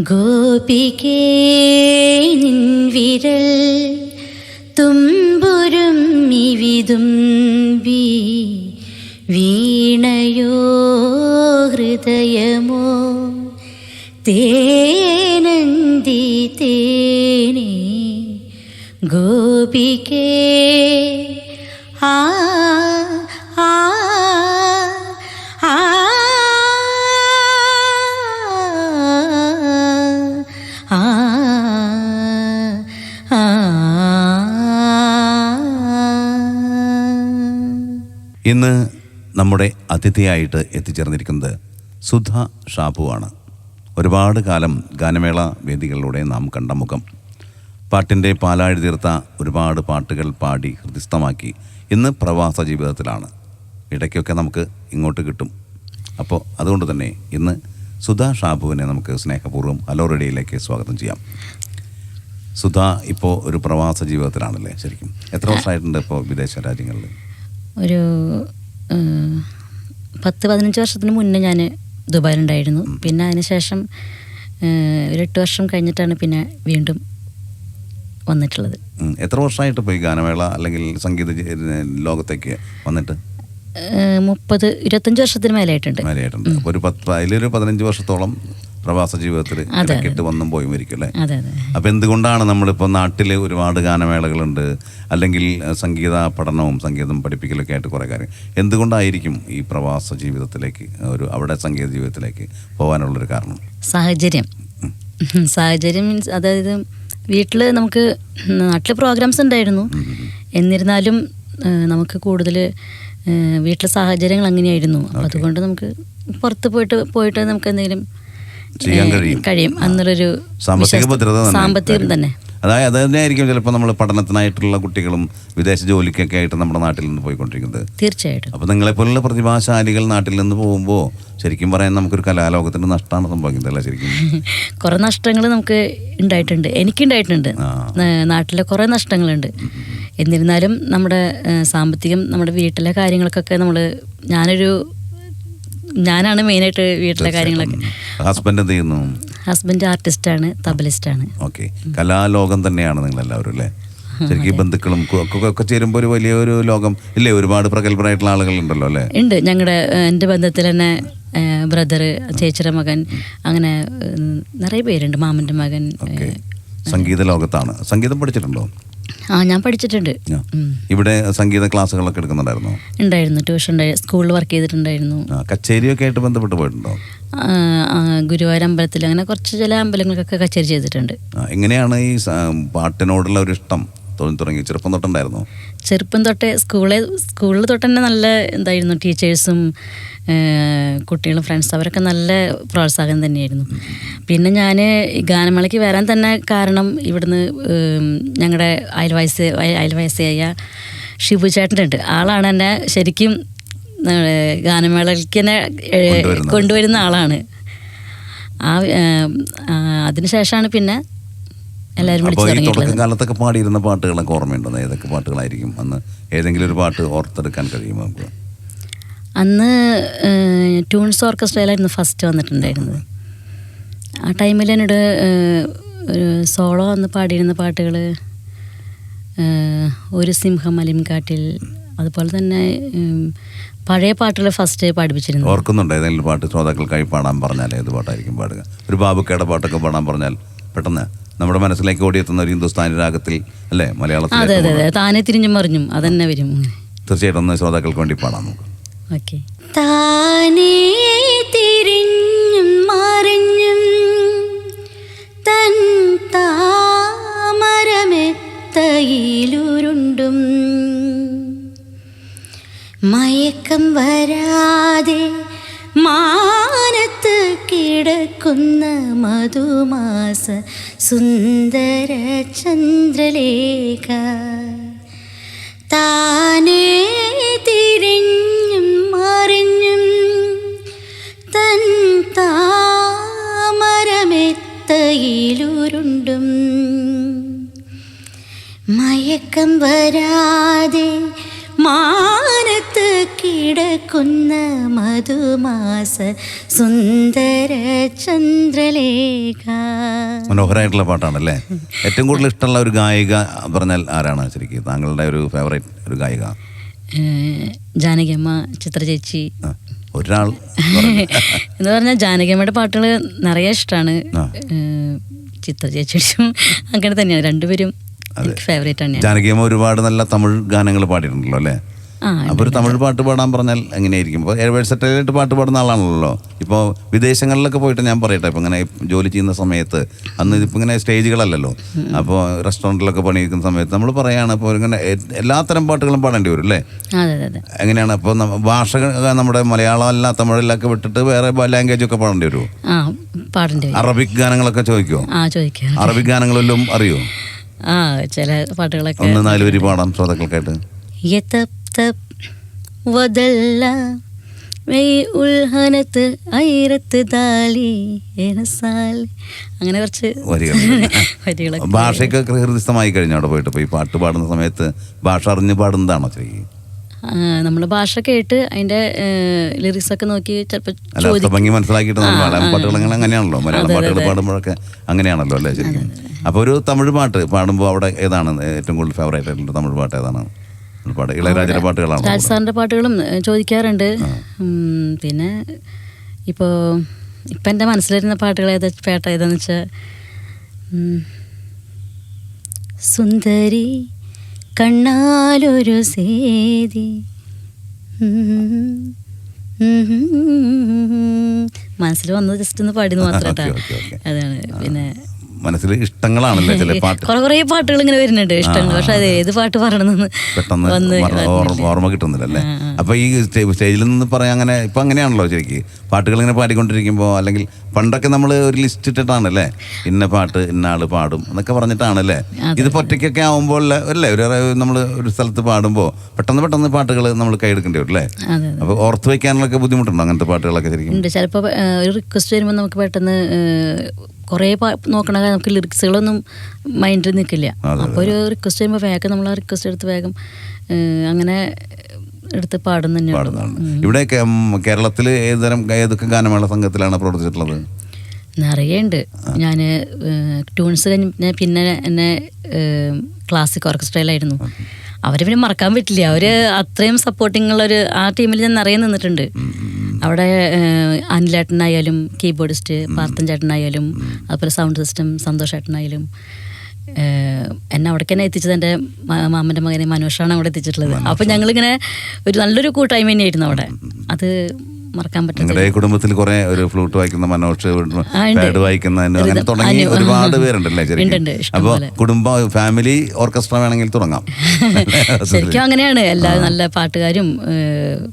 ഗോപികേ നിൻ വിരൽ തുമ്പുരും ഇവിതുമ്പി വീണയോ ഹൃദയമോ? തേനന്തി തേനേ. ഗോപികേ ഇന്ന് നമ്മുടെ അതിഥിയായിട്ട് എത്തിച്ചേർന്നിരിക്കുന്നത് സുധ ഷാപ്പുവാണ് ഒരുപാട് കാലം ഗാനമേള വേദികളിലൂടെ നാം കണ്ട മുഖം. പാട്ടിന്റെ പാലാഴി തീർത്ത ഒരുപാട് പാട്ടുകൾ പാടി ഹൃദിസ്ഥമാക്കി ഇന്ന് പ്രവാസ ജീവിതത്തിലാണ്. ഇടയ്ക്കൊക്കെ നമുക്ക് ഇങ്ങോട്ട് കിട്ടും. അപ്പോൾ അതുകൊണ്ട് തന്നെ ഇന്ന് സുധ ഷാബുവിനെ നമുക്ക് സ്നേഹപൂർവം ഹലോ റേഡിയോയിലേക്ക് സ്വാഗതം ചെയ്യാം. സുധ ഇപ്പോൾ ഒരു പ്രവാസ ജീവിതത്തിലാണല്ലേ ശരിക്കും? എത്ര വർഷമായിട്ടുണ്ട് ഇപ്പോൾ വിദേശ രാജ്യങ്ങളിൽ? ഒരു പത്ത് പതിനഞ്ച് വർഷത്തിന് മുന്നേ ഞാൻ ദുബായിലുണ്ടായിരുന്നു. പിന്നെ അതിനുശേഷം ഒരു എട്ട് വർഷം കഴിഞ്ഞിട്ടാണ് പിന്നെ വീണ്ടും വന്നിട്ടുള്ളത്. എത്ര വർഷമായിട്ട് പോയി ഗാനമേള അല്ലെങ്കിൽ സംഗീത ലോകത്തേക്ക് വന്നിട്ട്? മുപ്പത് ഇരുപത്തഞ്ച് വർഷത്തിന് മേലായിട്ടുണ്ട്. മേലെയായിട്ടുണ്ട് ഒരു പത്ത് അതിലൊരു പതിനഞ്ച് വർഷത്തോളം പ്രവാസ ജീവിതത്തിൽ. ഇടയ്ക്കിട്ട് വന്നും പോയും അല്ലേ അപ്പോൾ എന്തുകൊണ്ടാണ് നമ്മളിപ്പോൾ നാട്ടിൽ ഒരുപാട് ഗാനമേളകളുണ്ട്? അല്ലെങ്കിൽ സംഗീത പഠനവും സംഗീതം പഠിപ്പിക്കലൊക്കെ ആയിട്ട് കുറേ കാര്യം. എന്തുകൊണ്ടായിരിക്കും ഈ പ്രവാസ ജീവിതത്തിലേക്ക് ഒരു അവിടെ സംഗീത ജീവിതത്തിലേക്ക് പോകാനുള്ളൊരു കാരണം? സാഹചര്യം. സാഹചര്യം മീൻസ് അതായത് വീട്ടിൽ നമുക്ക് നാട്ടിൽ പ്രോഗ്രാംസ് ഉണ്ടായിരുന്നു. എന്നിരുന്നാലും നമുക്ക് കൂടുതൽ വീട്ടിലെ സാഹചര്യങ്ങൾ അങ്ങനെയായിരുന്നു. അപ്പം അതുകൊണ്ട് നമുക്ക് പുറത്ത് പോയിട്ട് പോയിട്ട് നമുക്ക് എന്തെങ്കിലും ചെയ്യാൻ കഴിയും. കഴിയും. എന്നുള്ളൊരു സാമ്പത്തിക ഭദ്രത സാമ്പത്തികം. തന്നെ. അതായത് അത് തന്നെയായിരിക്കും ചിലപ്പോൾ നമ്മൾ പഠനത്തിനായിട്ടുള്ള കുട്ടികളും വിദേശ ജോലിക്കൊക്കെ ആയിട്ട് നമ്മുടെ നാട്ടിൽ നിന്ന് പോയിക്കൊണ്ടിരിക്കുന്നത്. തീർച്ചയായിട്ടും. അപ്പോൾ നിങ്ങളെപ്പോലുള്ള പ്രതിഭാശാലികൾ നാട്ടിൽ നിന്ന് പോകുമ്പോൾ ശരിക്കും പറയാൻ നമുക്കൊരു കലാലോകത്തിന്റെ നഷ്ടമാണ് സംഭവിക്കുന്നത് അല്ല ശരിക്കും? കുറേ നഷ്ടങ്ങൾ നമുക്ക് ഉണ്ടായിട്ടുണ്ട് എനിക്കുണ്ടായിട്ടുണ്ട് നാട്ടിലെ കുറേ നഷ്ടങ്ങളുണ്ട്. എന്നിരുന്നാലും നമ്മുടെ സാമ്പത്തികം നമ്മുടെ വീട്ടിലെ കാര്യങ്ങൾക്കൊക്കെ നമ്മൾ ഞാനൊരു ഞാനാണ് മെയിനായിട്ട് വീട്ടിലെ കാര്യങ്ങളൊക്കെ. ഹസ്ബൻഡ് എന്ത് ചെയ്യുന്നു? ഹസ്ബൻഡ് ആർട്ടിസ്റ്റ് ആണ് തബലിസ്റ്റ് ആണ് ഓക്കെ കലാലോകം തന്നെയാണ് നിങ്ങൾ എല്ലാവരും അല്ലേ ശരിക്കും ബന്ധുക്കളും ഒക്കെ ചേരുമ്പോൾ ഒരു വലിയൊരു ലോകം. ഇല്ലേ ഒരുപാട് പ്രഗത്ഭരായിട്ടുള്ള ആളുകളുണ്ടല്ലോ അല്ലേ? ഉണ്ട്. ഞങ്ങളുടെ എന്റെ ബന്ധത്തിൽ തന്നെ ബ്രദർ ചേച്ചിയുടെ മകൻ അങ്ങനെ നിറയെ പേരുണ്ട്. മാമന്റെ മകൻ സംഗീത ലോകത്താണ്. സംഗീതം പഠിച്ചിട്ടുണ്ടോ? ആ ഞാൻ പഠിച്ചിട്ടുണ്ട്. ഇവിടെ സംഗീത ക്ലാസ്സുകളൊക്കെ എടുക്കുന്നുണ്ടായിരുന്നോ? ഉണ്ടായിരുന്നു ട്യൂഷൻ സ്കൂളിൽ വർക്ക് ചെയ്തിട്ടുണ്ടായിരുന്നു. കച്ചേരിയൊക്കെ ആയിട്ട് ബന്ധപ്പെട്ട് പോയിട്ടുണ്ടോ? ഗുരുവായൂർ അമ്പലത്തിൽ അങ്ങനെ കുറച്ച് ചില അമ്പലങ്ങൾക്കൊക്കെ കച്ചേരി ചെയ്തിട്ടുണ്ട്. എങ്ങനെയാണ് ഈ പാട്ടിനോടുള്ള ഒരു ഇഷ്ടം തുടങ്ങി ചെറുപ്പം തൊട്ടുണ്ടായിരുന്നോ? ചെറുപ്പം തൊട്ടേ സ്കൂളിൽ സ്കൂളിൽ തൊട്ട് തന്നെ നല്ല എന്തായിരുന്നു ടീച്ചേഴ്സും കുട്ടികളും ഫ്രണ്ട്സ്. അവരൊക്കെ നല്ല പ്രോത്സാഹനം തന്നെയായിരുന്നു. പിന്നെ ഞാൻ ഗാനമേളയ്ക്ക് വരാൻ തന്നെ കാരണം ഇവിടുന്ന് ഞങ്ങളുടെ അയൽവാസി അയൽവയസ്സായ അയൽവാസിയായ ഷിബു ചേട്ടനുണ്ട്. ആളാണ് എന്നെ ശരിക്കും ഗാനമേളയ്ക്ക് തന്നെ. കൊണ്ടുവരുന്ന ആളാണ്. ആ, അതിനുശേഷമാണ് പിന്നെ എല്ലാവരും അപ്പോൾ ഈ തുടങ്ങിയിട്ടുള്ളത്. തുടക്കകാലത്തൊക്കെ പാടിയിരുന്ന പാട്ടുകളൊക്കെ ഓർമ്മയുണ്ടോ? ഏതൊക്കെ പാട്ടുകളായിരിക്കും? അന്ന് ഏതെങ്കിലും ഒരു പാട്ട് ഓർത്തെടുക്കാൻ കഴിയുമോ നമുക്ക്? അന്ന് ട്യൂൺസ് ഓർക്കസ്ട്രയിലായിരുന്നു ഫസ്റ്റ് വന്നിട്ടുണ്ടായിരുന്നത്. ആ ടൈമിൽ എന്നോട് ഒരു സോളോ അന്ന് പാടിയിരുന്ന പാട്ടുകൾ ഒരു സിംഹം അലിംകാട്ടിൽ അതുപോലെ തന്നെ പഴയ പാട്ടുകൾ ഫസ്റ്റ് പഠിപ്പിച്ചിരുന്നു ഓർക്കുന്നുണ്ടോ? ഏതെങ്കിലും പാട്ട് ശ്രോതാക്കൾക്കായി പാടാൻ പറഞ്ഞാൽ ഏത് പാട്ടായിരിക്കും പാടുക? ഒരു ബാബുക്കയുടെ പാട്ടൊക്കെ പാടാൻ പറഞ്ഞാൽ പെട്ടെന്ന് നമ്മുടെ മനസ്സിലേക്ക് ഓടിയെത്തുന്ന ഒരു ഹിന്ദുസ്ഥാനി രാഗത്തിൽ അല്ലേ? അതെ മലയാളത്തിൽ അതെ. അതെ താനെ തിരിഞ്ഞും മറിഞ്ഞും അതന്നെ വരും. തീർച്ചയായിട്ടും ഒന്ന് ശ്രോതാക്കൾക്ക് വേണ്ടി പാടാം നമുക്ക്. ഓക്കെ. താനേ തിരിഞ്ഞും മറിഞ്ഞും തൻ താമരമെത്തയിലുരുണ്ടും. മയക്കം വരാതെ മാനത്ത് കിടക്കുന്ന മധുമാസ സുന്ദര ചന്ദ്രലേഖ. താനേ തിരിഞ്ഞും മറിഞ്ഞും തൻ താമരമെത്തയിലുരുണ്ടും. മയക്കം വരാതെ മാനത്ത് കിടക്കുന്ന മധുമാസ സുന്ദര ചന്ദ്രലേഖ. മനോഹരമായിട്ടുള്ള പാട്ടാണല്ലേ? ഏറ്റവും കൂടുതൽ ഇഷ്ടമുള്ള ഒരു ഗായിക പറഞ്ഞാൽ ആരാണ് ശരിക്കും? താങ്കളുടെ ഒരു ഫേവറേറ്റ് ഒരു ഗായിക. ജാനകിയമ്മ ചിത്ര ചേച്ചി ഒരാൾ എന്ന് പറഞ്ഞാൽ ജാനകിയമ്മയുടെ പാട്ടുകൾ നിറയെ ഇഷ്ടമാണ്. ചിത്ര ചേച്ചിയും അങ്ങനെ തന്നെയാണ്. രണ്ടുപേരും ഫേവറേറ്റ് തന്നെയാണ്. ജാനകിയമ്മ ഒരുപാട് നല്ല തമിഴ് ഗാനങ്ങൾ പാടിയിട്ടുണ്ടല്ലോ അല്ലേ? അപ്പോൾ ഒരു തമിഴ് പാട്ട് പാടാൻ പറഞ്ഞാൽ എങ്ങനെയായിരിക്കും? ഇപ്പോൾ വേഴ്സറ്റൈലായിട്ട് പാട്ട് പാടുന്ന ആളാണല്ലോ. ഇപ്പോൾ വിദേശങ്ങളിലൊക്കെ പോയിട്ട് ഞാൻ പറയട്ടെ ഇപ്പോൾ ഇങ്ങനെ ജോലി ചെയ്യുന്ന സമയത്ത് അന്ന് ഇതിപ്പോൾ ഇങ്ങനെ സ്റ്റേജുകളല്ലല്ലോ. അപ്പോൾ റെസ്റ്റോറന്റിലൊക്കെ പണിയിരിക്കുന്ന സമയത്ത് നമ്മൾ പറയുകയാണ് ഇപ്പോൾ ഇങ്ങനെ എല്ലാത്തരം പാട്ടുകളും പാടേണ്ടി വരും അല്ലേ? എങ്ങനെയാണ്? അപ്പോൾ ഭാഷ നമ്മുടെ മലയാളം അല്ല തമിഴിലൊക്കെ വിട്ടിട്ട് വേറെ ലാംഗ്വേജ് ഒക്കെ പാടേണ്ടി വരുമോ അറബിക് ഗാനങ്ങളൊക്കെ ചോദിക്കുമോ അറബിക് ഗാനങ്ങളെല്ലാം അറിയോ? ആ ചില പാട്ടുകളൊക്കെ ഒന്ന് നാല് വരി പാടാം ശ്രോതാക്കൾക്കായിട്ട്. വതല്ല. മെയ് ഉൽഹനത്ത് ഐരത്ത് ദാലി എനസാൽ അങ്ങനെ കുറച്ച് വരികളൊക്കെ ഭാഷയ്ക്കൊക്കെ ഹൃദയസ്ഥമായി കഴിഞ്ഞു അവിടെ പോയിട്ട്? ഈ പാട്ട് പാടുന്ന സമയത്ത് ഭാഷ അറിഞ്ഞ് പാടുന്നതാണോ ശരിക്കും നമ്മൾ ഭാഷ കേട്ട് അതിന്റെ ലിറിക്സ് ഒക്കെ നോക്കി ചിലപ്പോൾ ഭംഗി മനസ്സിലാക്കിയിട്ട് മലയാളം പാട്ടുകൾ അങ്ങനെയാണല്ലോ. മലയാളം പാട്ടുകൾ പാടുമ്പോഴൊക്കെ അങ്ങനെയാണല്ലോ അല്ലേ ശരിക്കും? അപ്പോൾ ഒരു തമിഴ് പാട്ട് പാടുമ്പോൾ അവിടെ ഏതാണ് ഏറ്റവും കൂടുതൽ ഫേവറേറ്റ് ആയിട്ടുള്ള തമിഴ് പാട്ട് ഏതാണ്? പാട്ട് ഇളയരാജയുടെ പാട്ടുകളാണോ രാജ് പാട്ടുകളും ചോദിക്കാറുണ്ട്. പിന്നെ ഇപ്പോൾ ഇപ്പം എന്റെ മനസ്സിലിരുന്ന പാട്ടുകൾ ഏതാ പേട്ട ഏതാന്ന് വെച്ചാൽ സുന്ദരി കണ്ണാലൊരു സേതി. മനസ്സിൽ വന്നത് ജസ്റ്റ് ഒന്ന് പാടിന്ന് മാത്രം. അതാണ് പിന്നെ മനസ്സിൽ ഇഷ്ടങ്ങളാണല്ലേ ചില പാട്ട്? കുറെ കുറേ പാട്ടുകൾ ഇങ്ങനെ വരുന്നുണ്ട് ഇഷ്ടങ്ങൾ. പക്ഷെ അത് ഏത് പാട്ട് പറയണമെന്ന് പെട്ടെന്ന് ഓർമ്മ കിട്ടുന്നില്ലല്ലേ? അപ്പൊ ഈ സ്റ്റേ- സ്റ്റേജിൽ നിന്ന് പറയാൻ അങ്ങനെ ഇപ്പൊ അങ്ങനെയാണല്ലോ ശരിക്ക്. പാട്ടുകൾ ഇങ്ങനെ പാടിക്കൊണ്ടിരിക്കുമ്പോൾ അല്ലെങ്കിൽ പണ്ടൊക്കെ നമ്മൾ ഒരു ലിസ്റ്റ് ഇട്ടിട്ടാണല്ലേ? ഇന്ന പാട്ട് ഇന്ന ആൾ പാടും എന്നൊക്കെ പറഞ്ഞിട്ടാണല്ലേ? ഇത് ഒറ്റയ്ക്കൊക്കെ ആവുമ്പോൾ അല്ലേ? ഒരു നമ്മൾ ഒരു സ്ഥലത്ത് പാടുമ്പോൾ പെട്ടെന്ന് പെട്ടെന്ന് പാട്ടുകൾ നമ്മൾ കൈയെടുക്കേണ്ടി വരും അല്ലേ? അപ്പൊ ഓർത്ത് വെക്കാനൊക്കെ ബുദ്ധിമുട്ടുണ്ടോ അങ്ങനത്തെ പാട്ടുകളൊക്കെ ശരിക്കും? ചിലപ്പോൾ ഒരു റിക്വസ്റ്റ് വരുമ്പോൾ നമുക്ക് പെട്ടെന്ന് കുറേ നോക്കണ നമുക്ക് ലിറിക്സുകളൊന്നും മൈൻഡിൽ നിൽക്കില്ല അപ്പോൾ ഒരു റിക്വസ്റ്റ് ചെയ്യുമ്പോൾ വേഗം നമ്മൾ ആ റിക്വസ്റ്റ് എടുത്ത് വേഗം അങ്ങനെ എടുത്ത് പാടുന്ന പാടുന്നതാണ്. ഇവിടെ കേരളത്തിൽ ഏതുതരം ഏതൊക്കെ ഗാനമേള സംഘത്തിലാണ് പ്രവർത്തിച്ചിട്ടുള്ളത്? നിറയെ ഉണ്ട് ഞാൻ ട്യൂൺസ് കഴിഞ്ഞ് പിന്നെ എന്നെ ക്ലാസിക് ഓർക്കസ്ട്രയിലായിരുന്നു അവരെ പിന്നെ മറക്കാൻ പറ്റില്ല. അവർ അത്രയും സപ്പോർട്ടിങ്ങുള്ളൊരു ആ ടീമിൽ ഞാൻ നിറയെ നിന്നിട്ടുണ്ട്. അവിടെ അനിലേട്ടനായാലും കീബോർഡിസ്റ്റ് പാർത്തൻ ചേട്ടനായാലും അതുപോലെ സൗണ്ട് സിസ്റ്റം സന്തോഷ് ചേട്ടനായാലും ഏഹ്, എന്നെ അവിടേക്ക് തന്നെ എത്തിച്ചത് എന്റെ മാമന്റെ മകനെ മനോഷാണ് അവിടെ എത്തിച്ചിട്ടുള്ളത്. അപ്പം ഞങ്ങളിങ്ങനെ ഒരു നല്ലൊരു കൂട്ടായ്മ തന്നെയായിരുന്നു അവിടെ. അത് മറക്കാൻ പറ്റും നിങ്ങളുടെ കുടുംബത്തിൽ കുറെ ഒരു ഫ്ലൂട്ട് വായിക്കുന്ന മനോഷ്. പാഡ് വായിക്കുന്ന അങ്ങനെ തുടങ്ങി ഒരുപാട് പേരുണ്ടല്ലേ ശരിക്കും. അപ്പൊ. കുടുംബ ഫാമിലി ഓർക്കസ്ട്ര വേണമെങ്കിൽ തുടങ്ങാം. ശരിക്കും അങ്ങനെയാണ്. എല്ലാ നല്ല പാട്ടുകാരും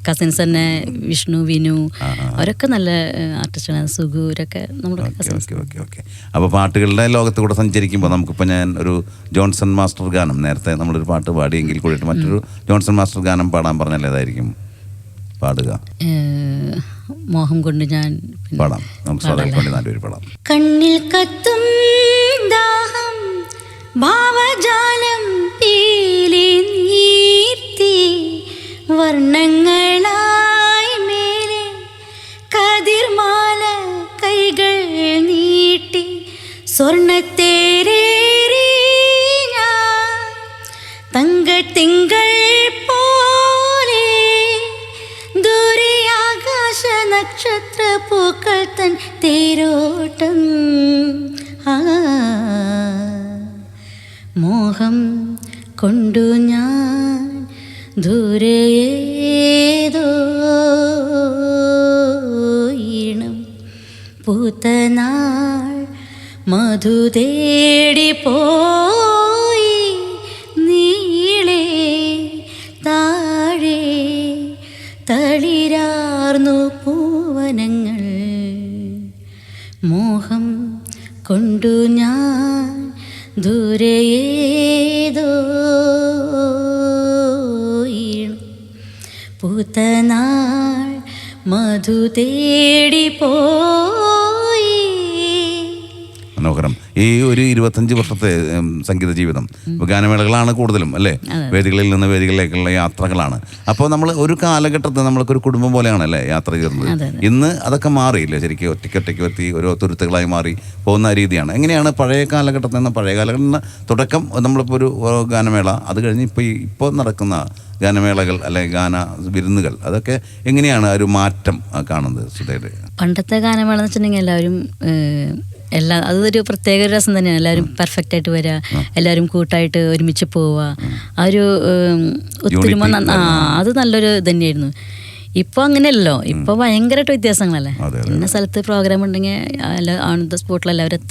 കസിൻസ് തന്നെ വിഷ്ണു വിനു അവരൊക്കെ നല്ല ആർട്ടിസ്റ്റാണ് സുഗു ഇവരൊക്കെ നമ്മുടെ അപ്പൊ പാട്ടുകളുടെ ലോകത്ത് കൂടെ സഞ്ചരിക്കുമ്പോൾ നമുക്കിപ്പോൾ ഞാൻ ഒരു ജോൺസൺ മാസ്റ്റർ ഗാനം നേരത്തെ നമ്മളൊരു പാട്ട് പാടിയെങ്കിൽ കൂടിയിട്ട് മറ്റൊരു ജോൺസൺ മാസ്റ്റർ ഗാനം പാടാൻ പറഞ്ഞാൽ ഏതായിരിക്കും? പാടുക. മോഹം കൊണ്ട് ഞാൻ പാടാം. നമുക്ക് സാധാരണ വേണ്ടി പാടാം. കണ്ണിൽ കത്തും ദാഹം ഭാവജാലം പീലി നീർത്തി വർണങ്ങളായി മേലെ കതിർമാല കൈകൾ നീട്ടി സ്വർണത്തേരേറി ഞാൻ തങ്കത്തിങ്കൾ നക്ഷത്ര പൂക്കൾ തൻ തേരോട്ടം. ആ മോഹം കൊണ്ടു ഞാൻ ദൂരയേതോ ഈണം പൂത്തനാൾ മധു തേടി പോയി കൊണ്ടു ഞാൻ ദൂരയേതോ പൂത്തനാൾ മധു തേടി പോയി. മനോഹരം. ഈ ഒരു ഇരുപത്തഞ്ച് വർഷത്തെ സംഗീത ജീവിതം. ഇപ്പൊ ഗാനമേളകളാണ് കൂടുതലും അല്ലേ? വേദികളിൽ നിന്ന് വേദികളിലേക്കുള്ള യാത്രകളാണ്. അപ്പോൾ നമ്മൾ ഒരു കാലഘട്ടത്തിൽ നമ്മൾക്ക് ഒരു കുടുംബം പോലെയാണ് അല്ലേ യാത്ര ചെയ്യുന്നത് ഇന്ന് അതൊക്കെ മാറിയില്ലേ? ശരിക്കും ഒറ്റയ്ക്ക് ഒറ്റയ്ക്ക് എത്തി ഓരോ തുരുത്തുകളായി മാറി പോകുന്ന രീതിയാണ്. എങ്ങനെയാണ് പഴയ കാലഘട്ടത്തിൽ നിന്ന് പഴയ കാലഘട്ടത്തിൽ നിന്ന് തുടക്കം നമ്മളിപ്പോൾ ഒരു ഗാനമേള അത് കഴിഞ്ഞ് ഇപ്പോൾ ഇപ്പോൾ നടക്കുന്ന ഗാനമേളകൾ അല്ലെങ്കിൽ ഗാന വിരുന്നുകൾ അതൊക്കെ എങ്ങനെയാണ് ആ ഒരു മാറ്റം കാണുന്നത് സുധയുടെ പണ്ടത്തെ ഗാനമേള എന്ന് വെച്ചിട്ടുണ്ടെങ്കിൽ എല്ലാവരും എല്ലാ അതൊരു പ്രത്യേക ഒരു രസം തന്നെയാണ്. എല്ലാവരും പെർഫെക്റ്റ് ആയിട്ട് വരിക എല്ലാവരും കൂട്ടായിട്ട് ഒരുമിച്ച് പോവുക ആ ഒരു ഒത്തിരി ഒത്തൊരുമ ആ അത് നല്ലൊരു തന്നെയായിരുന്നു. ഇപ്പൊ അങ്ങനെയല്ലോ ഇപ്പൊ ഭയങ്കരമായിട്ട് വ്യത്യാസങ്ങളല്ലേ? ഇന്ന സ്ഥലത്ത് പ്രോഗ്രാം ഉണ്ടെങ്കിൽ ഓൺ ദ സ്പോട്ടിൽ എല്ലാവരും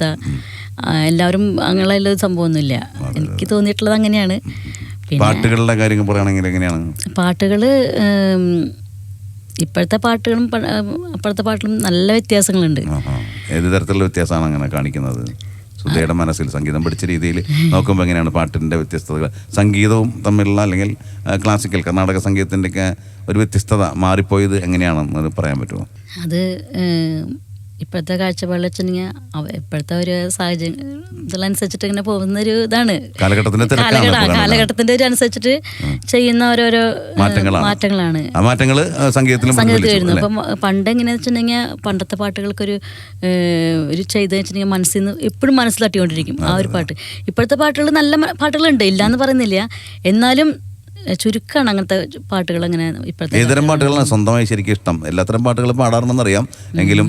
ആ, എല്ലാവരും അങ്ങനെയുള്ള സംഭവമൊന്നുമില്ല. എനിക്ക് തോന്നിയിട്ടുള്ളത് അങ്ങനെയാണ്. പാട്ടുകളുടെ കാര്യങ്ങൾ പറയുകയാണെങ്കിൽ എങ്ങനെയാണ്? പാട്ടുകൾ ഇപ്പോഴത്തെ പാട്ടുകളും അപ്പോഴത്തെ പാട്ടിലും നല്ല വ്യത്യാസങ്ങളുണ്ട്. ഏത് തരത്തിലുള്ള വ്യത്യാസമാണ് അങ്ങനെ കാണിക്കുന്നത്? സുധയുടെ മനസ്സിൽ സംഗീതം പഠിച്ച രീതിയിൽ നോക്കുമ്പോൾ എങ്ങനെയാണ് പാട്ടിന്റെ വ്യത്യസ്തതകൾ? സംഗീതവും തമ്മിലുള്ള അല്ലെങ്കിൽ ക്ലാസിക്കൽ കർണാടക സംഗീതത്തിന്റെയൊക്കെ ഒരു വ്യത്യസ്തത മാറിപ്പോയത് എങ്ങനെയാണെന്ന് പറയാൻ പറ്റുമോ? അത് ഇപ്പോഴത്തെ കാഴ്ചപ്പാടിൽ വെച്ചിട്ടുണ്ടെങ്കിൽ ഇപ്പോഴത്തെ ഒരു സാഹചര്യം ഇതിലനുസരിച്ചിട്ട് ഇങ്ങനെ പോകുന്ന ഒരു ഇതാണ്. കാലഘട്ടത്തിന്റെ ഒരു അനുസരിച്ചിട്ട് ചെയ്യുന്ന ഓരോരോ മാറ്റങ്ങളാണ്. മാറ്റങ്ങൾ സംഗീതത്തിലും വരുന്നു. അപ്പം പണ്ട് എങ്ങനെയാന്ന് വെച്ചിട്ടുണ്ടെങ്കിൽ പണ്ടത്തെ പാട്ടുകൾക്കൊരു ഒരു ഒരു ചെയ്തെന്ന് വെച്ചിട്ടുണ്ടെങ്കിൽ മനസ്സിൽ നിന്ന് എപ്പോഴും മനസ്സിൽ തട്ടിക്കൊണ്ടിരിക്കും ആ ഒരു പാട്ട്. ഇപ്പോഴത്തെ പാട്ടുകൾ നല്ല പാട്ടുകളുണ്ട് പാട്ടുകളുണ്ട്. ഇല്ലാന്ന് പറയുന്നില്ല. എന്നാലും ചുരുക്കമാണ് അങ്ങനത്തെ പാട്ടുകൾ അങ്ങനെ ഇപ്പോഴത്തെ ഏതുതരം പാട്ടുകളാണ് സ്വന്തമായി ശരിക്കും ഇഷ്ടം? എല്ലാത്തരം പാട്ടുകളും പാടാറുണ്ടെന്ന് അറിയാം എങ്കിലും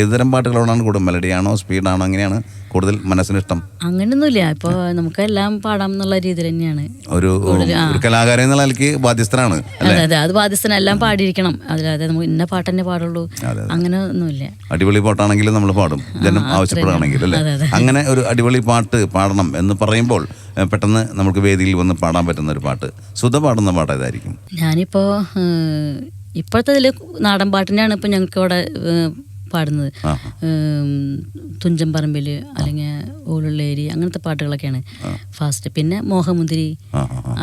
ഏതുതരം പാട്ടുകളോടാണ് കൂടുതൽ മെലഡിയാണോ സ്പീഡാണോ അങ്ങനെയാണ് കൂടുതൽ മനസ്സിന് ഇഷ്ടം? അങ്ങനെയൊന്നുമില്ല ഇപ്പോൾ നമുക്ക് എല്ലാം പാടാം എന്നുള്ള രീതിയിൽ തന്നെയാണ്. ഒരു കലാകാരൻ എന്നുള്ള നിലയ്ക്ക് ബാധ്യസ്ഥനാണ് അതെ അതെ. അത് ബാധ്യസ്ഥന എല്ലാം പാടിയിരിക്കണം. അതിലതെ നമുക്ക് ഇന്ന പാട്ട് തന്നെ പാടുള്ളൂ അങ്ങനെ ഒന്നുമില്ല അടിപൊളി പാട്ടാണെങ്കിലും നമ്മൾ പാടും. ജനം ആവശ്യപ്പെടുകയാണെങ്കിൽ അല്ലേ. അങ്ങനെ ഒരു അടിപൊളി പാട്ട് പാടണം എന്ന് പറയുമ്പോൾ പെട്ടെന്ന് നമുക്ക് വേദിയിൽ വന്ന് പാടാൻ പറ്റുന്ന ഒരു പാട്ട്. സുധ പാടുന്ന പാട്ട് ഏതായിരിക്കും? ഞാനിപ്പോ ഇപ്പോഴത്തെ ഇതിൽ നാടൻ പാട്ടിനെയാണ് ഇപ്പം ഞങ്ങൾക്ക് ഇവിടെ പാടുന്നത്. തുഞ്ചൻ പറമ്പിൽ അല്ലെങ്കിൽ ഊളുള്ളേരി അങ്ങനത്തെ പാട്ടുകളൊക്കെയാണ് ഫാസ്റ്റ്. പിന്നെ മോഹമുന്തിരി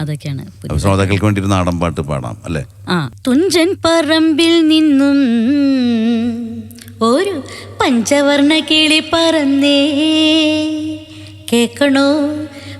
അതൊക്കെയാണ് ശ്രോതാക്കൾക്ക് വേണ്ടി ഒരു നാടൻ പാട്ട് പാടാം അല്ലേ? ആ. തുഞ്ചൻ പറമ്പിൽ നിന്നും ഒരു പഞ്ചവർണ കിളി പറന്നേ. കേൾക്കണോ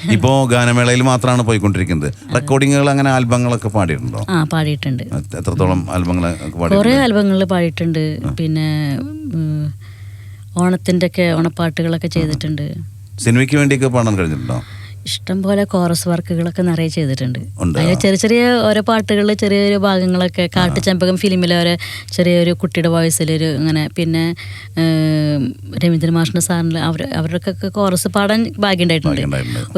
ഇപ്പോൾ ഗാനമേളയിൽ മാത്രമാണ് പോയിക്കൊണ്ടിരിക്കുന്നത്. റെക്കോർഡിങ്ങുകൾ അങ്ങനെ ആൽബങ്ങളൊക്കെ പാടിയിട്ടുണ്ടോ? ആ പാടിയിട്ടുണ്ട്. എത്രത്തോളം ആൽബങ്ങൾ കുറേ ആൽബങ്ങളിൽ പാടിയിട്ടുണ്ട്. പിന്നെ ഓണത്തിന്റെ ഓണത്തിന്റെ ഒക്കെ ഓണപ്പാട്ടുകളൊക്കെ ചെയ്തിട്ടുണ്ട്. സിനിമയ്ക്ക് വേണ്ടിയൊക്കെ പാടാൻ കഴിഞ്ഞിട്ടുണ്ടോ? ഇഷ്ടം പോലെ കോറസ് വർക്കുകളൊക്കെ നിറയെ ചെയ്തിട്ടുണ്ട്. അതിൽ ചെറിയ ചെറിയ ഓരോ പാട്ടുകളിൽ ചെറിയ ചെറിയ ഭാഗങ്ങളൊക്കെ കാട്ടുചെമ്പകം ഫിലിമിലെ ഓരോ ചെറിയൊരു കുട്ടിയുടെ വോയിസിലൊരു ഇങ്ങനെ പിന്നെ രവീന്ദ്ര മാഷിന്റെ സാറിന്റെ അവർ അവരുടെയൊക്കെ കോറസ് പാടാൻ ഭാഗ്യമുണ്ടായിട്ടുണ്ട്.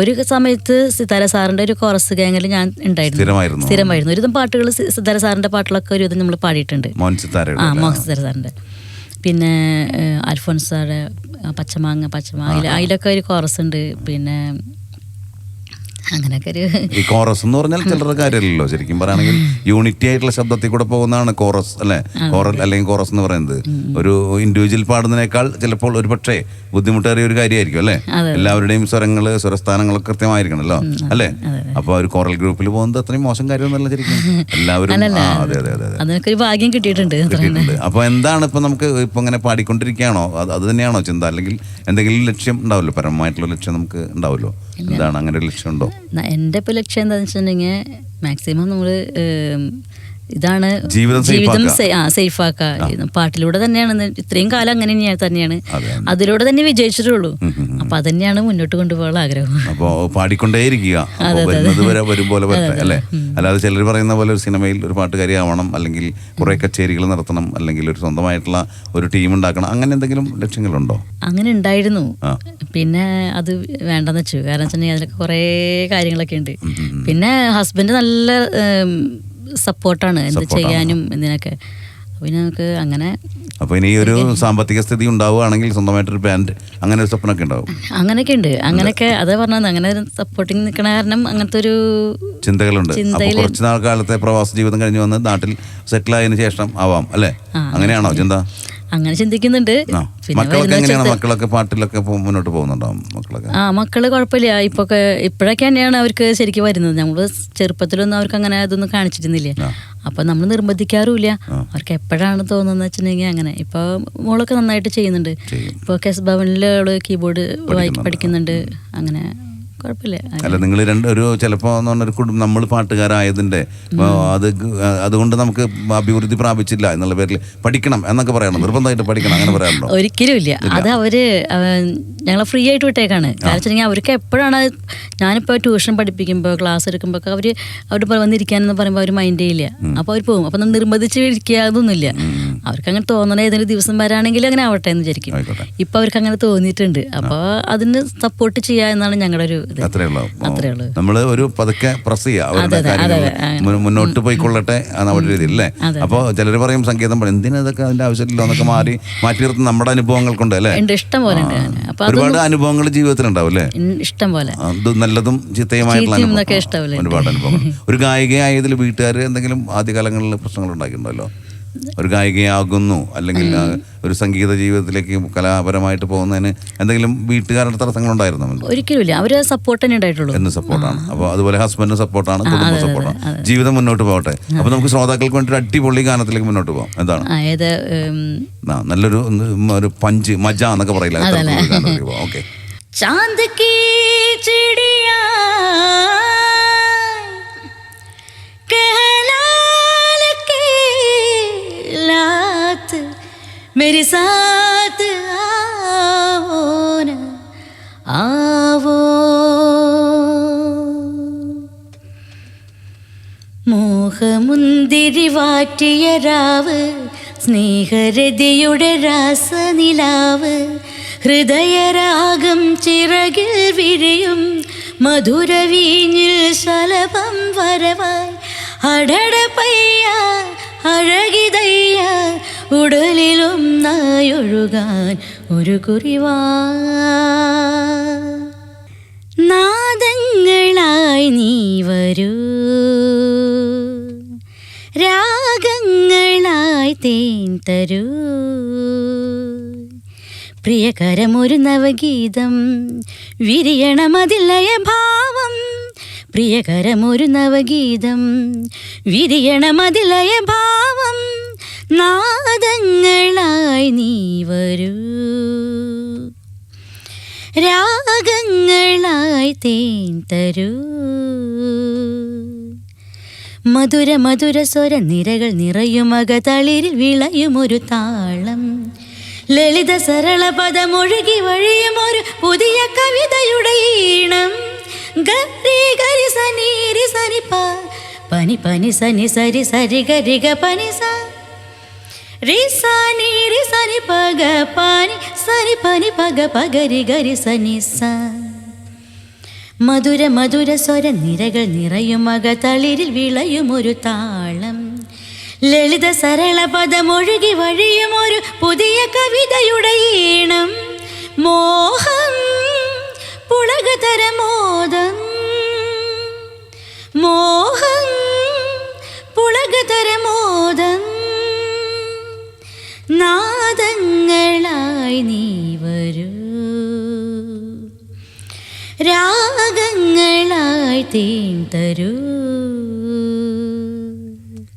ഒരു സമയത്ത് സിതാര സാറിന്റെ ഒരു കോറസ് ഗാങ്ങിൽ ഞാൻ ഉണ്ടായിരുന്നു സ്ഥിരമായിരുന്നു. ഒരുതും ഒരുവിധം പാട്ടുകൾ സിതാര സാറിന്റെ പാട്ടുകളൊക്കെ ഒരുവിധം നമ്മൾ പാടിയിട്ടുണ്ട് ആ? മോഹൻ സിതാര സാറിന്റെ പിന്നെ അൽഫോൻസാടെ പച്ചമാങ്ങ പച്ചമാങ്ങ അതിലൊക്കെ ഒരു കോറസ് ഉണ്ട് പിന്നെ ഒരു ഈ കോറസ് എന്ന് പറഞ്ഞാൽ ചിലരുടെ കാര്യമല്ലല്ലോ. ശരിക്കും പറയുകയാണെങ്കിൽ യൂണിറ്റി ആയിട്ടുള്ള ശബ്ദത്തിൽ കൂടെ പോകുന്നതാണ് കോറസ് അല്ലെ? കോറൽ അല്ലെങ്കിൽ കോറസ് എന്ന് പറയുന്നത്. ഒരു ഇൻഡിവിജ്വൽ പാടുന്നതിനേക്കാൾ ചിലപ്പോൾ ഒരു പക്ഷേ ബുദ്ധിമുട്ടേറിയ ഒരു കാര്യമായിരിക്കും അല്ലെ? എല്ലാവരുടെയും സ്വരങ്ങൾ സ്വരസ്ഥാനങ്ങളൊക്കെ കൃത്യമായിരിക്കണല്ലോ അല്ലെ? അപ്പൊ ഒരു കോറൽ ഗ്രൂപ്പിൽ പോകുന്നത് അത്രയും മോശം കാര്യമൊന്നുമല്ല ശരിക്കും. എല്ലാവരും അതെ അതെ അതെ അതെ. ഭാഗ്യം കിട്ടിയിട്ടുണ്ട് അപ്പൊ എന്താണ് ഇപ്പൊ നമുക്ക് ഇപ്പൊ ഇങ്ങനെ പാടിക്കൊണ്ടിരിക്കുകയാണോ? അത് തന്നെയാണോ ചിന്ത? അല്ലെങ്കിൽ എന്തെങ്കിലും ലക്ഷ്യം ഉണ്ടാവുമല്ലോ പരമമായിട്ടുള്ള ലക്ഷ്യം നമുക്ക് ഉണ്ടാവുമല്ലോ എന്താണ് അങ്ങനെ ഒരു ലക്ഷ്യം ഉണ്ടോ? ന- എന്റെ ഇപ്പോൾ ലക്ഷ്യം എന്താണെന്ന് വെച്ചിട്ടുണ്ടെങ്കിൽ മാക്സിമം നമ്മൾ ഇതാണ് ജീവിതം സേഫാക്ക ജീവിതം ആക്കുക. സേ- ആ സേഫ് ആക്കുക പാട്ടിലൂടെ തന്നെയാണ്. ഇത്രയും കാലം അങ്ങനെ തന്നെയാണ്- അതിലൂടെ തന്നെ വിജയിച്ചിട്ടുള്ളൂ. അപ്പൊ അതന്നെയാണ് മുന്നോട്ട് കൊണ്ടുപോകാൻ ആഗ്രഹം. അപ്പോ പാടിക്കൊണ്ടേയിരിക്കുക. വരുന്നത് അല്ലേ? അല്ലാതെ ചിലർ പറയുന്ന പോലെ ഒരു സിനിമയിൽ ഒരു പാട്ടുകാരി ആവണം അല്ലെങ്കിൽ കുറെ കച്ചേരികൾ നടത്തണം അല്ലെങ്കിൽ ഒരു സ്വന്തമായിട്ടുള്ള ഒരു ടീം ഉണ്ടാക്കണം അങ്ങനെ എന്തെങ്കിലും ലക്ഷ്യങ്ങളുണ്ടോ? അങ്ങനെ ഉണ്ടായിരുന്നു. പിന്നെ അത് വേണ്ടെന്ന് വെച്ചു. കാരണം വെച്ചിട്ടുണ്ടെങ്കിൽ അതിലൊക്കെ കുറേ കാര്യങ്ങളൊക്കെ ഉണ്ട്. പിന്നെ ഹസ്ബൻഡ് നല്ല സപ്പോർട്ടാണ് എന്ത് ചെയ്യാനും എന്തിനൊക്കെ അപ്പോൾ പിന്നെ നമുക്ക് അങ്ങനെ അപ്പോൾ ഇനി ഒരു സാമ്പത്തിക സ്ഥിതി ഉണ്ടാവുകയാണെങ്കിൽ സ്വന്തമായിട്ടൊരു ബാൻഡ് അങ്ങനെ ഒരു സ്വപ്നമൊക്കെ ഉണ്ടാവും. അങ്ങനെയൊക്കെ ഉണ്ട് അങ്ങനെയൊക്കെ അതേ പറഞ്ഞത്. അങ്ങനെ സപ്പോർട്ടിങ് നിൽക്കണ കാരണം അങ്ങനത്തെ ഒരു ചിന്തകളുണ്ട്. അപ്പോൾ കുറച്ച് നാൾ കാലത്തെ പ്രവാസ ജീവിതം കഴിഞ്ഞ് വന്ന് നാട്ടിൽ സെറ്റിൽ ആയതിനു ശേഷം ആവാം അല്ലേ? അങ്ങനെയാണോ ചിന്ത? അങ്ങനെ ചിന്തിക്കുന്നുണ്ട്. പിന്നെ മക്കളൊക്കെ എങ്ങനെയാണ്? മക്കളൊക്കെ പാട്ടിലൊക്കെ മുന്നോട്ട് പോകുന്നുണ്ടോ മക്കളൊക്കെ? ആ മക്കൾ കുഴപ്പമില്ല. ഇപ്പൊക്കെ ഇപ്പോഴൊക്കെ തന്നെയാണ് അവർക്ക് ശരിക്കും വരുന്നത്. നമ്മൾ ചെറുപ്പത്തിലൊന്നും അവർക്ക് അങ്ങനെ അതൊന്നും കാണിച്ചിരുന്നില്ല. അപ്പൊ നമ്മൾ നിർബന്ധിക്കാറുമില്ല. അവർക്ക് എപ്പോഴാണ് തോന്നുന്നത് വെച്ചിട്ടുണ്ടെങ്കിൽ അങ്ങനെ. ഇപ്പൊ മോളൊക്കെ നന്നായിട്ട് ചെയ്യുന്നുണ്ട്. ചെയ്യും. ഇപ്പൊ കെസ് ഭവനിൽ അവൾ കീബോർഡ് പഠിക്കുന്നുണ്ട്. പഠിക്കുന്നുണ്ട്. അങ്ങനെ കുഴപ്പമില്ല. അല്ല നിങ്ങൾ രണ്ട് ഒരു ചിലപ്പോ എന്ന് പറഞ്ഞൊരു കുടുംബം നമ്മൾ പാട്ടുകാരായതിന്റെ അപ്പോൾ അത് അതുകൊണ്ട് നമുക്ക് അഭിവൃദ്ധി പ്രാപിച്ചില്ല എന്നുള്ള പേരിൽ പഠിക്കണം എന്നൊക്കെ പറയണം. നിർബന്ധമായിട്ട് പഠിക്കണം അങ്ങനെ പറയാറുണ്ടോ? ഒരിക്കലും ഇല്ല. അത് അവർ ഞങ്ങളെ ഫ്രീ ആയിട്ട് വിട്ടേക്കാണ്. കാരണം വെച്ചിട്ടുണ്ടെങ്കിൽ അവർക്ക് എപ്പോഴാണ് ഞാനിപ്പോൾ ട്യൂഷൻ പഠിപ്പിക്കുമ്പോൾ ക്ലാസ് എടുക്കുമ്പോൾ ഒക്കെ അവർ അവിടെ പോലെ വന്നിരിക്കാനെന്ന് പറയുമ്പോൾ അവർ മൈൻഡ് ഇല്ല അപ്പോൾ അവർ പോകും. അപ്പം നമ്മൾ നിർബന്ധിച്ച് ഇരിക്കുക അതൊന്നുമില്ല അവർക്ക് അങ്ങനെ തോന്നണ ഏതെങ്കിലും ദിവസം വരാണെങ്കിൽ അങ്ങനെ ആവട്ടെ എന്ന് വിചാരിക്കും. ഇപ്പൊ അവർക്ക് അങ്ങനെ തോന്നിയിട്ടുണ്ട് അപ്പോൾ അതിന് സപ്പോർട്ട് ചെയ്യുക എന്നാണ് ഞങ്ങളുടെ ഒരു ഇത് അത്രേ ഉള്ളൂ. അത്രേ ഉള്ളൂ. നമ്മൾ ഒരു പതുക്കെ പ്രസ് ചെയ്യുക അവരുടെ കാര്യങ്ങൾ മുന്നോട്ട് പോയിക്കൊള്ളട്ടെ നമ്മുടെ രീതിയിൽ അല്ലേ? അപ്പൊ അപ്പോൾ ചിലർ പറയും സംഗീതം പറയും എന്തിനാ ഇതൊക്കെ അതിന്റെ ആവശ്യമില്ല എന്നൊക്കെ മാറി മാറ്റി നിർത്തുന്ന നമ്മുടെ അനുഭവങ്ങൾ കൊണ്ട് അല്ലേ? ഇഷ്ടം പോലെ ഒരുപാട് അനുഭവങ്ങൾ ജീവിതത്തിൽ ഉണ്ടാവും അല്ലേ ഇഷ്ടം പോലെ. അത് നല്ലതും ചിത്തയുമായിട്ടുള്ള ഒരുപാട് അനുഭവങ്ങൾ. ഒരു ഗായികയായതിൽ വീട്ടുകാർ എന്തെങ്കിലും ആദ്യകാലങ്ങളിൽ പ്രശ്നങ്ങൾ ഉണ്ടാക്കിയിട്ടുണ്ടല്ലോ ഒരു ഗായികയാകുന്നു അല്ലെങ്കിൽ ഒരു സംഗീത ജീവിതത്തിലേക്ക് കലാപരമായിട്ട് പോകുന്നതിന് എന്തെങ്കിലും വീട്ടുകാരുടെ തടസ്സങ്ങളുണ്ടായിരുന്നു ഒരിക്കലുമില്ല. അവർ സപ്പോർട്ട് തന്നെ ഉണ്ടായിട്ടുള്ളൂ. എന്ന് സപ്പോർട്ടാണ്. അപ്പോൾ അതുപോലെ ഹസ്ബൻഡ് സപ്പോർട്ടാണ് കുടുംബ സപ്പോർട്ടാണ്. ജീവിതം മുന്നോട്ട് പോകട്ടെ. അപ്പോൾ നമുക്ക് ശ്രോതാക്കൾക്ക് വേണ്ടി ഒരു അടിപൊളി ഗാനത്തിലേക്ക് മുന്നോട്ട് പോകാം. എന്താണ്? നല്ലൊരു ഒരു പഞ്ച് മജ എന്നൊക്കെ പറയില്ല? ഓക്കെ. ചാന്ത് കീ ചിടിയാ मेरे साथ आओ ना आवो മോഹമുന്തിരി വാറ്റിയ രാവ് സ്നേഹരതിയുടെ രാസനിലാവ് ഹൃദയരാഗം ചിറകിൽ വിരിയും മധുരവീഞ്ഞിൽ ശലഭം വരവായി അടട പയ്യ അഴകിതയ്യ ഉടലിലൊന്നായൊഴുകാൻ ഒരു കുറിവാ. നാദങ്ങളായി നീ വരൂ. രാഗങ്ങളായി തേൻ തരൂ. പ്രിയകരമൊരു നവഗീതം വിരിയണമതിലയ ഭാവം. പ്രിയകരമൊരു നവഗീതം വിരിയണമതിലയ ഭാവം. നാദങ്ങളായി നീ വരൂ. രാഗങ്ങളായി തേൻ തരൂ. മധുര മധുര സ്വര നിരകൾ നിറയുമക തളിരിൽ വിളയുമൊരു താളം. ലളിത സരള പദമൊഴുകി വഴിയും ഒരു പുതിയ കവിതയുടെ ഈണം. ഗരി ഗരി സനീരി സനിപ്പ പനി പനി സനി സരി സരി ഗരി ഗ പനി സ ರೇಸಾನಿ ರಿ ಸನಿ ಪಗ ಪಾನಿ ಸನಿ ಪನಿ ಪಗ ಪಗರಿ ಗರಿ ಸನಿ ಸ മധുര മധുര സ്വര നിരകൾ നിറയും മക തളിരിൽ വിളയും ഒരു താളം। ലളിത സരള പദമൊഴുകി വഴിയും ഒരു പുതിയ കവിതയുടെ ഈണം। മോഹം പുളകതര മോദം। മോഹം പുളകതര മോദം। നാദങ്ങളായി നീ വരൂ. രാഗങ്ങളായി തീൻ തരൂ.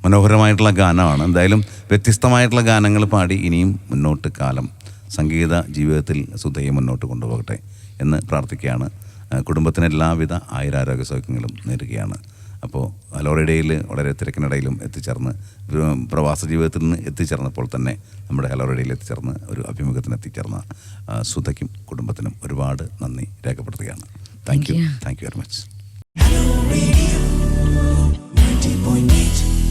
മനോഹരമായിട്ടുള്ള ഗാനമാണ്. എന്തായാലും വ്യത്യസ്തമായിട്ടുള്ള ഗാനങ്ങൾ പാടി ഇനിയും മുന്നോട്ട് കാലം സംഗീത ജീവിതത്തിൽ സുധയെ മുന്നോട്ട് കൊണ്ടുപോകട്ടെ എന്ന് പ്രാർത്ഥിക്കുകയാണ്. കുടുംബത്തിന് എല്ലാവിധ ആയുരാരോഗ്യ സൗഖ്യങ്ങളും നേരുകയാണ്. അപ്പോൾ ഹലോറിഡയിൽ വളരെ തിരക്കിനിടയിലും എത്തിച്ചേർന്ന് പ്ര- പ്രവാസ ജീവിതത്തിൽ നിന്ന് എത്തിച്ചേർന്നപ്പോൾ തന്നെ നമ്മുടെ ഹലോറിഡയിൽ എത്തിച്ചേർന്ന് ഒരു അഭിമുഖത്തിന് എത്തിച്ചേർന്ന സുധയ്ക്കും കുടുംബത്തിനും ഒരുപാട് നന്ദി രേഖപ്പെടുത്തുകയാണ്. Thank you thank you very much Radio. 90.9